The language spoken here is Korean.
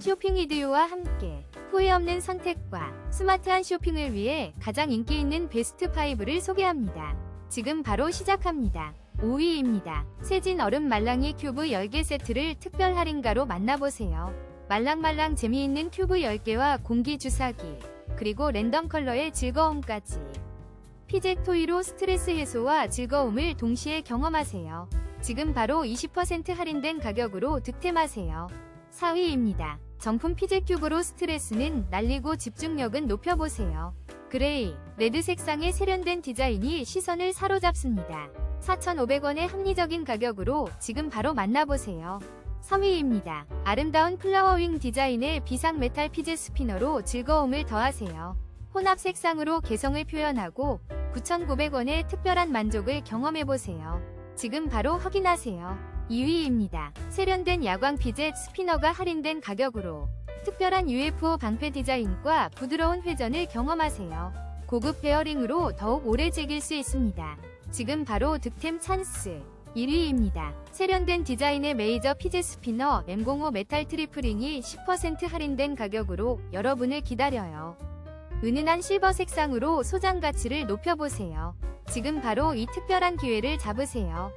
쇼핑 이디오와 함께 후회 없는 선택과 스마트한 쇼핑을 위해 가장 인기 있는 베스트 5를 소개합니다. 지금 바로 시작합니다. 5위입니다. 세진 얼음 말랑이 큐브 10개 세트를 특별 할인가로 만나보세요. 말랑말랑 재미있는 큐브 10개와 공기 주사기, 그리고 랜덤 컬러의 즐거움까지. 피젯 토이로 스트레스 해소와 즐거움을 동시에 경험하세요. 지금 바로 20% 할인된 가격으로 득템하세요. 4위입니다. 정품 피젯 큐브로 스트레스는 날리고 집중력은 높여보세요. 그레이, 레드 색상의 세련된 디자인이 시선을 사로잡습니다. 4,500원의 합리적인 가격으로 지금 바로 만나보세요. 3위입니다. 아름다운 플라워윙 디자인의 비상 메탈 피젯 스피너로 즐거움을 더하세요. 혼합 색상으로 개성을 표현하고 9,900원의 특별한 만족을 경험해보세요. 지금 바로 확인하세요. 2위입니다. 세련된 야광 피젯 스피너가 할인된 가격으로 특별한 UFO 방패 디자인과 부드러운 회전을 경험하세요. 고급 베어링으로 더욱 오래 즐길 수 있습니다. 지금 바로 득템 찬스. 1위입니다. 세련된 디자인의 메이저 피젯 스피너 M05 메탈 트리플링이 10% 할인된 가격으로 여러분을 기다려요. 은은한 실버 색상으로 소장 가치를 높여보세요. 지금 바로 이 특별한 기회를 잡으세요.